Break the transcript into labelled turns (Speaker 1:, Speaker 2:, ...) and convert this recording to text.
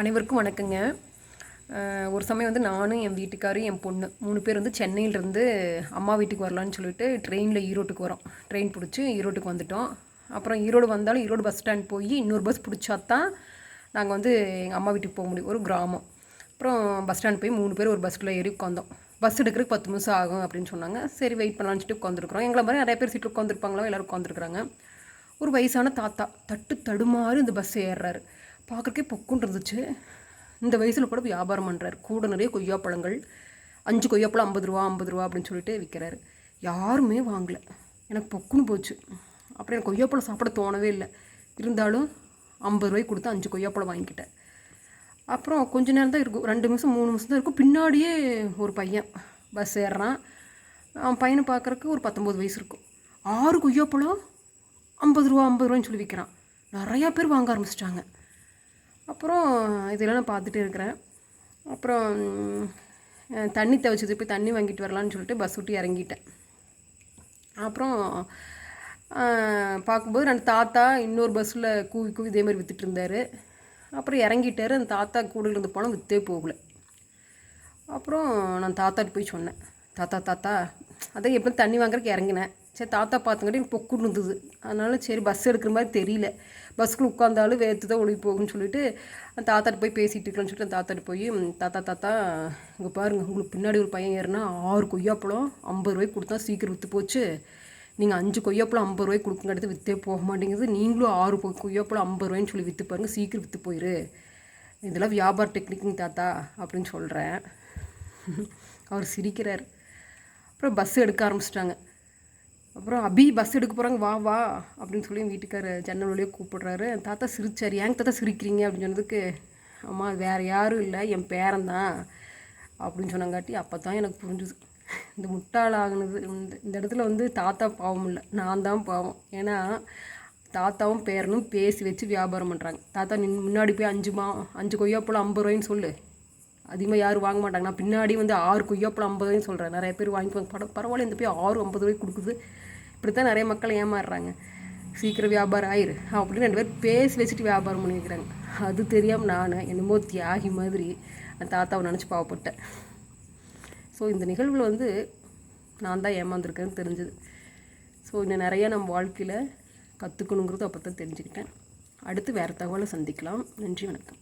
Speaker 1: அனைவருக்கும் வணக்கங்க. ஒரு சமயம் வந்து நானும் என் வீட்டுக்காரும் என் பொண்ணு மூணு பேர் வந்து சென்னையிலேருந்து அம்மா வீட்டுக்கு வரலான்னு சொல்லிட்டு ட்ரெயினில் ஈரோட்டுக்கு வரோம். ட்ரெயின் பிடிச்சி ஈரோட்டுக்கு வந்துட்டோம். அப்புறம் ஈரோடு வந்தாலும் ஈரோடு பஸ் ஸ்டாண்ட் போய் இன்னொரு பஸ் பிடிச்சா தான் நாங்கள் வந்து எங்கள் அம்மா வீட்டுக்கு போக முடியும். ஒரு கிராமம். அப்புறம் பஸ் ஸ்டாண்ட் போய் மூணு பேர் ஒரு பஸ்ஸில் ஏறி உட்காந்தோம் பஸ் எடுக்கிறதுக்கு பத்து நிமிஷம் ஆகும் அப்படின்னு சொன்னாங்க. சரி வெயிட் பண்ணலான்னு சொல்லிட்டு உட்காந்துருக்குறோம் எங்களை மாதிரி நிறைய பேர் சீட்டு உட்காந்துருப்பாங்களோ எல்லோரும் உட்காந்துருக்குறாங்க ஒரு வயசான தாத்தா தட்டு தடுமாறு இந்த பஸ் ஏறுறாரு. பார்க்குறக்கே பொக்குன்னு இருந்துச்சு. இந்த வயசில் கூட வியாபாரம் பண்ணுறாரு கூட நிறைய கொய்யாப்பழங்கள் அஞ்சு கொய்யாப்பழம் ஐம்பது ரூபா ஐம்பது ரூபா அப்படின்னு சொல்லிட்டு விற்கிறாரு யாருமே வாங்கலை. எனக்கு பொக்குன்னு போச்சு. அப்புறம் எனக்கு கொய்யாப்பழம் சாப்பிட தோணவே இல்லை. இருந்தாலும் ஐம்பது ரூபாய்க்கு கொடுத்து அஞ்சு கொய்யாப்பழம் வாங்கிக்கிட்டேன். அப்புறம் கொஞ்ச நேரம் தான் இருக்கும். ரெண்டு நிமிஷம் மூணு நிமிஷம் தான் இருக்கும். பின்னாடியே ஒரு பையன் பஸ் ஏறுறான். அவன் பையனை பார்க்குறக்கு ஒரு பத்தொம்போது வயசு இருக்கும். ஆறு கொய்யாப்பழம் ஐம்பது ரூபா ஐம்பது ரூபான்னு சொல்லி விற்கிறான் நிறையா பேர் வாங்க ஆரம்பிச்சிட்டாங்க. அப்புறம் இதெல்லாம் நான் பார்த்துட்டு இருக்கிறேன். அப்புறம் தண்ணி துவைச்சது போய் தண்ணி வாங்கிட்டு வரலான்னு சொல்லிட்டு பஸ் விட்டு இறங்கிட்டேன். அப்புறம் பார்க்கும்போது ரெண்டு தாத்தா இன்னொரு பஸ்ஸில் கூவி கூவி இதே மாதிரி விற்றுட்டு இருந்தார். அப்புறம் இறங்கிட்டார். அந்த தாத்தா கூட இருந்து போனால் விற்றே போகல. அப்புறம் நான் தாத்தாட்டு போய் சொன்னேன். தாத்தா தாத்தா அதான் எப்போ தண்ணி வாங்குறதுக்கு இறங்கினேன். சரி தாத்தா பார்த்துங்கிட்டே எனக்கு பொக்கு இருந்தது. அதனால சரி பஸ் எடுக்கிற மாதிரி தெரியல. பஸ்ஸுக்குள்ள உட்காந்தாலும் வேர்த்து தான் ஒழுகி போகும்னு சொல்லிட்டு தாத்தாட்டு போய் பேசிகிட்டு இருக்கலாம்னு சொல்லிட்டு தாத்தாட்டு போய் தாத்தா தாத்தா இங்கே பாருங்கள் உங்களுக்கு பின்னாடி ஒரு பையன் ஏறுனா ஆறு கொய்யாப்பழம் ஐம்பது ரூபாய்க்கு கொடுத்தா சீக்கிரம் விற்று போச்சு. நீங்கள் அஞ்சு கொய்யாப்பழம் ஐம்பது ரூபாய்க்கு கொடுக்குங்க எடுத்து விற்றே போக மாட்டேங்குது. நீங்களும் ஆறு கொய்யாப்பழம் ஐம்பது ரூபாய்ன்னு சொல்லி விற்று பாருங்கள் சீக்கிரம் விற்று போயிரு. இதெல்லாம் வியாபார டெக்னிக்குங்க தாத்தா அப்படின்னு சொல்கிறேன் அவர் சிரிக்கிறார். அப்புறம் பஸ் எடுக்க ஆரம்பிச்சிட்டாங்க. அப்புறம் அபி பஸ் எடுக்க போகிறாங்க வா வா அப்படின்னு சொல்லி வீட்டுக்கார ஜன்னல் வழியாக கூப்பிடுறாரு தாத்தா சிரிச்சார் ஏங்க தாத்தா சிரிக்கிறீங்க? அப்படின்னு சொன்னதுக்கு அம்மா வேறு யாரும் இல்லை என் பேரன் தான் அப்படின்னு சொன்னங்காட்டி அப்போ தான் எனக்கு புரிஞ்சுது. இந்த முட்டாளாகினது இந்த இந்த இடத்துல வந்து தாத்தா பாவம் இல்லை நான் தான் பாவம். ஏன்னா தாத்தாவும் பேரனும் பேசி வச்சு வியாபாரம் பண்ணுறாங்க தாத்தா நின் முன்னாடி போய் அஞ்சு மா அஞ்சு கொய்யாப்பழம் ஐம்பது ரூபாய்ன்னு சொல்லு. அதிகமாக யாரும் வாங்க மாட்டாங்க நான் பின்னாடி வந்து ஆறு கொய்யாப்பழம் ஐம்பது சொல்கிறேன் நிறைய பேர் வாங்கிக்குவாங்க படம் பரவாயில்ல இந்த போய் ஆறு ஐம்பது ரூபாய்க்கு கொடுக்குது. இப்படி தான் நிறைய மக்கள் ஏமாறுறாங்க. சீக்கிரம் வியாபாரம் ஆயிரு. அப்படின்னு ரெண்டு பேர் பேசி வச்சுட்டு வியாபாரம் பண்ணி வைக்கிறாங்க அது தெரியாமல் நான் என்னமோ தியாகி மாதிரி அந்த தாத்தாவை நினச்சி பாவப்பட்டேன். ஸோ இந்த நிகழ்வில் வந்து நான் தான் ஏமாந்துருக்கேன்னு தெரிஞ்சுது. ஸோ இன்னும் நிறைய நம்ம வாழ்க்கையில் கற்றுக்கணுங்கிறது அப்போ தான் தெரிஞ்சுக்கிட்டேன். அடுத்து வேறு தகவலை சந்திக்கலாம். நன்றி வணக்கம்.